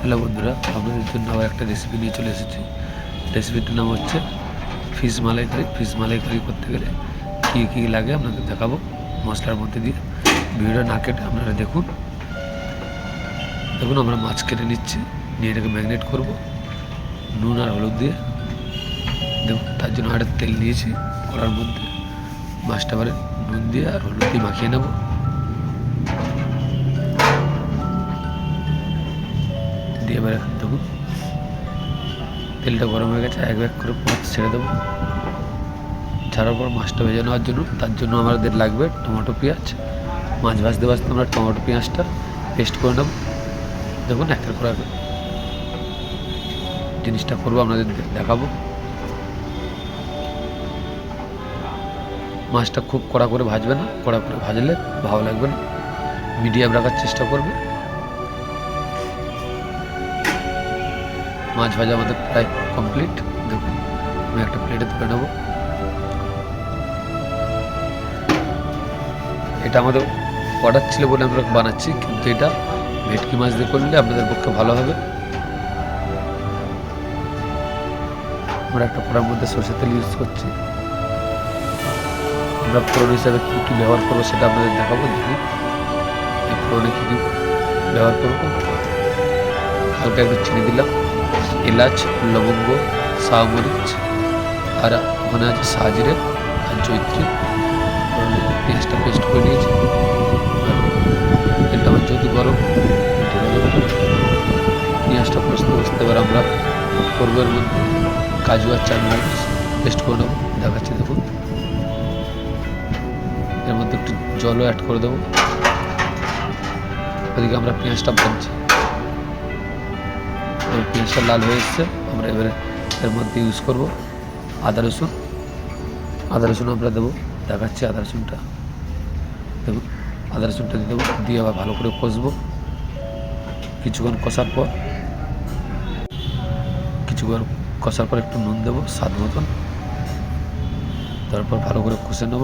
Hello বন্ধুরা আপনাদের জন্য আবার একটা রেসিপি নিয়ে চলে এসেছি। রেসিপিটির নাম হচ্ছে ফিশ মালাইকারি ফিশ মালাইকারি করতে গেলে কী কী লাগে আপনাদের দেখাবো মশলার মধ্যে দিয়ে। ভিডিওটা না কেটে আপনারা দেখুন। দেখুন, আমরা মাছ কেটে নিচ্ছি। নিয়ে এটাকে ম্যাগনেট করব। নুন আর হলুদ দিয়ে। দেখুন, তার জন্য একটা তেল নিয়েছি। কড়ার মধ্যে মাছটা এবারে নুন দিয়ে আর হলুদ দিয়ে মাখিয়ে নেব। এবার দেখুন তেলটা গরম হয়ে গেছে, এক এক করে মাছ ছেড়ে দেবো। ছাড়ার পর মাছটা ভেজে নেওয়ার জন্য, তার জন্য আমাদের লাগবে টমেটো পেঁয়াজ। মাছ ভাজতে ভাজতে আমরা টমেটো পেঁয়াজটা পেস্ট করে নেব। দেখুন একের পর এক জিনিসটা করব, আপনাদের দেখাবো। মাছটা খুব কড়া করে ভাজবে না, কড়া করে ভাজলে ভালো লাগবে না। মিডিয়াম রাখার চেষ্টা করবে। মাছ ভাজা আমাদের প্রায় কমপ্লিট দেখুন আমি একটা প্লেটে তুলে নেব। এটা আমাদের অর্ডার ছিল বলে আমরা বানাচ্ছি, কিন্তু এটা ভেটকি মাছ দিয়ে করলে আপনাদের পক্ষে ভালো হবে। আমরা একটা কড়ার মধ্যে সরষের তেল ইউজ করছি। আমরা ফোড়ন হিসাবে কী কী ব্যবহার করব সেটা আপনাদের দেখাবো এই ফোড়নে কী কী ব্যবহার করব। হালকা একটু চিনি দিলাম। এলাচ লবঙ্গ শাহমরিচ আর ওখানে আছে সাজিরে আর জৈত্রী পেঁয়াজটা পেস্ট করে নিয়েছি। এটা আমার যেহেতু গরম। পেঁয়াজটা কষতে কষতে এবার আমরা করব এর মধ্যে কাজু আর চারমগজ পেস্ট করে নেব। দেখাচ্ছি, দেখুন। এর মধ্যে একটু জলও অ্যাড করে দেবো। ওদিকে আমরা পেঁয়াজটা ভাজছি। এবার পেঁয়াজটা লাল হয়ে এসছে। আমরা এবারে এর মধ্যে ইউজ করব আদা রসুন। আদা রসুন আমরা দেবো। দেখাচ্ছি আদা রসুনটা। দেখুন, আদা রসুনটা দিয়ে দেবো। দিয়ে আবার ভালো করে কষবো। কিছুক্ষণ কষার পর, কিছুক্ষণ কষার পর একটু নুন দেবো, স্বাদ মতন। তারপর ভালো করে কষে নেব।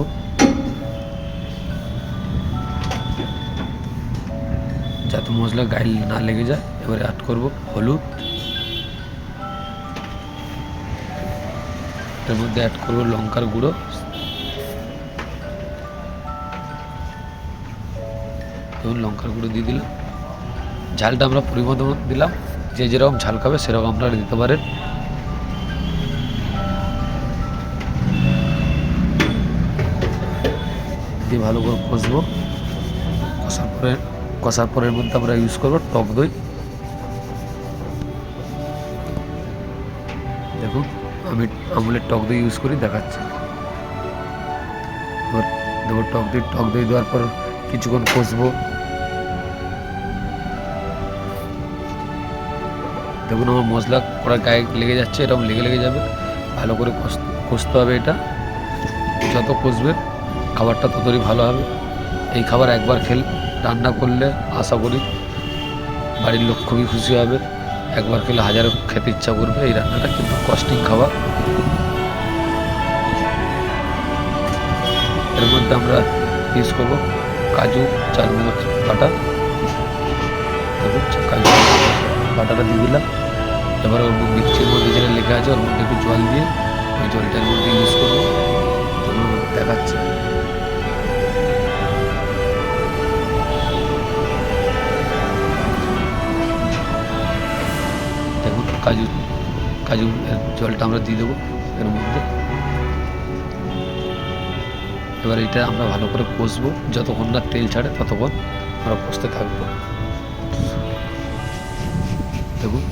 যাতে মশলা গায়ে না লেগে যায়, এবারে অ্যাড করব হলুদ। এর মধ্যে অ্যাড করব লঙ্কার গুঁড়ো। এবং লঙ্কার গুঁড়ো দিয়ে দিলাম। ঝালটা আমরা পরিমাণ দিলাম। যে যেরকম ঝাল খাবে সেরকম আপনারা দিতে পারেন। দিয়ে ভালো করে কষবো। কষার পরে কষার পরের মধ্যে আমরা ইউজ করব টক দই। দেখুন, আমি আমুলের টক দই ইউজ করি, দেখাচ্ছি। দেবো টক দই টক দই দেওয়ার পর কিছুক্ষণ কষবো। দেখুন, আমার মশলা কড়া গায়ে লেগে যাচ্ছে, এরকম লেগে লেগে যাবে। ভালো করে কষ- কষতে হবে এটা। যত কষবে, খাবারটা ততই ভালো হবে। এই খাবার একবার খেল রান্না করলে আশা করি বাড়ির লোক খুবই খুশি হবে। একবার খেলে হাজারো খেতে ইচ্ছা করবে। এই রান্নাটা কিন্তু কস্টিং খাবার। এর মধ্যে আমরা ইউজ করব, কাজু, চারমগজ, বাটা। কাজু বাটাটা দিয়ে দিলাম। এবার ওর মিক্সির মধ্যে যেটা লেখা আছে, ওর মধ্যে একটু জল দিয়ে ওই জলটার মধ্যে ইউজ করব। দেখাচ্ছে। কাজু কাজু জলটা আমরা দিয়ে দেবো এর মধ্যে। এবার এটা আমরা ভালো করে কষবো, যতক্ষণ না তেল ছাড়ে ততক্ষণ আমরা কষতে থাকব। দেখুন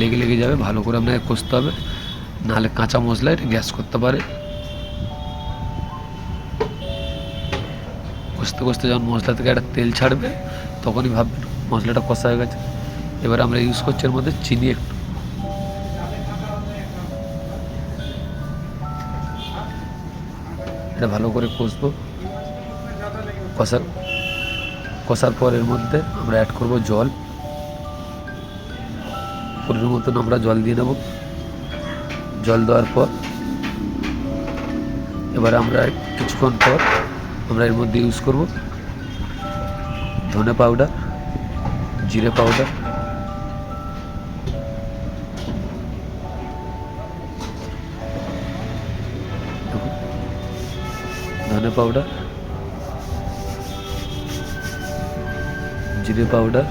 লেগে লেগে যাবে, ভালো করে আপনাকে কষতে হবে। নাহলে কাঁচা মশলা এটা গ্যাস করতে পারে। কষতে কষতে যখন মশলা থেকে একটা তেল ছাড়বে, তখনই ভাববেন মশলাটা কষা হয়ে গেছে। এবার আমরা ইউজ করছি এর মধ্যে চিনি একটু। এটা ভালো করে কষবো। কষার কষার পর এর মধ্যে আমরা অ্যাড করব জল। পরিমাণ মতন আমরা জল দিয়ে নেব। জল দেওয়ার পর এবার আমরা কিছুক্ষণ পর আমরা এর মধ্যে ইউজ করব ধনে পাউডার জিরে পাউডার ধনে পাউডার, জিরে পাউডার,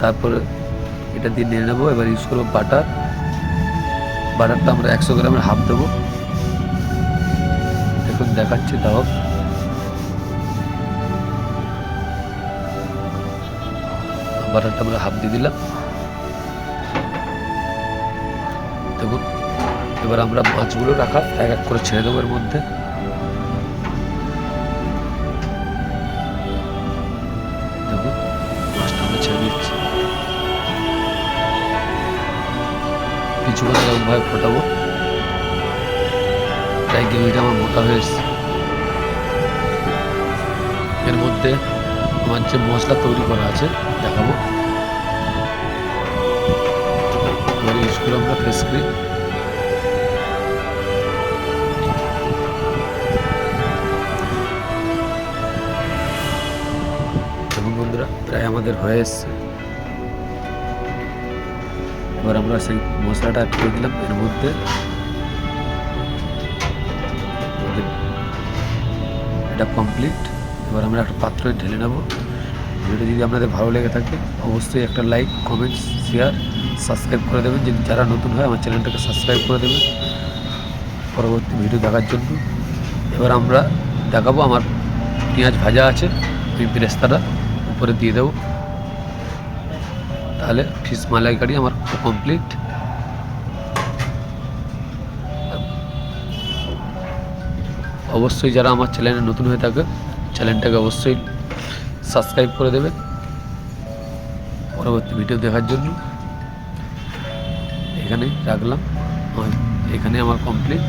তারপরে এটা দিয়ে নিয়ে নেব। এবার ইউজ করব বাটার বাটারটা আমরা একশো গ্রামের হাফ দেবো। দেখুন দেখাচ্ছি তাও। বাটারটা আমরা হাফ দিয়ে দিলাম। দেখুন, এবার আমরা মাছগুলো রাখা এক এক করে ছেড়ে দেবো এর মধ্যে। কিছুক্ষণ এরকমভাবে ফোটাবো তাই গ্রেভিটা আমার মোটা হয়েছে এর মধ্যে আমার যে মশলা তৈরি করা আছে, দেখাবো। এবার ইউজ করব আমরা ফেস ক্রিম এবং বন্ধুরা, প্রায় আমাদের হয়ে এসছে। এবার আমরা সেই মশলাটা করে দিলাম এর মধ্যে। এটা কমপ্লিট এবার আমরা একটা পাত্রে ঢেলে নেব। ভিডিওটা যদি আপনাদের ভালো লেগে থাকে, অবশ্যই একটা লাইক কমেন্টস শেয়ার সাবস্ক্রাইব করে দেবেন। যদি যারা নতুন হয়, আমার চ্যানেলটাকে সাবস্ক্রাইব করে দেবেন। পরবর্তী ভিডিও দেখার জন্য। এবার আমরা দেখাবো, আমার পেঁয়াজ ভাজা আছে। ওই বেরেস্তাটা উপরে দিয়ে দেবো। তাহলে ফিশ মালাইকারি আমার কমপ্লিট অবশ্যই যারা আমার চ্যানেলে নতুন হয়ে থাকে চ্যানেলটাকে অবশ্যই সাবস্ক্রাইব করে দেবে। পরবর্তী ভিডিও দেখার জন্য এখানেই রাখলাম। এখানে আমার কমপ্লিট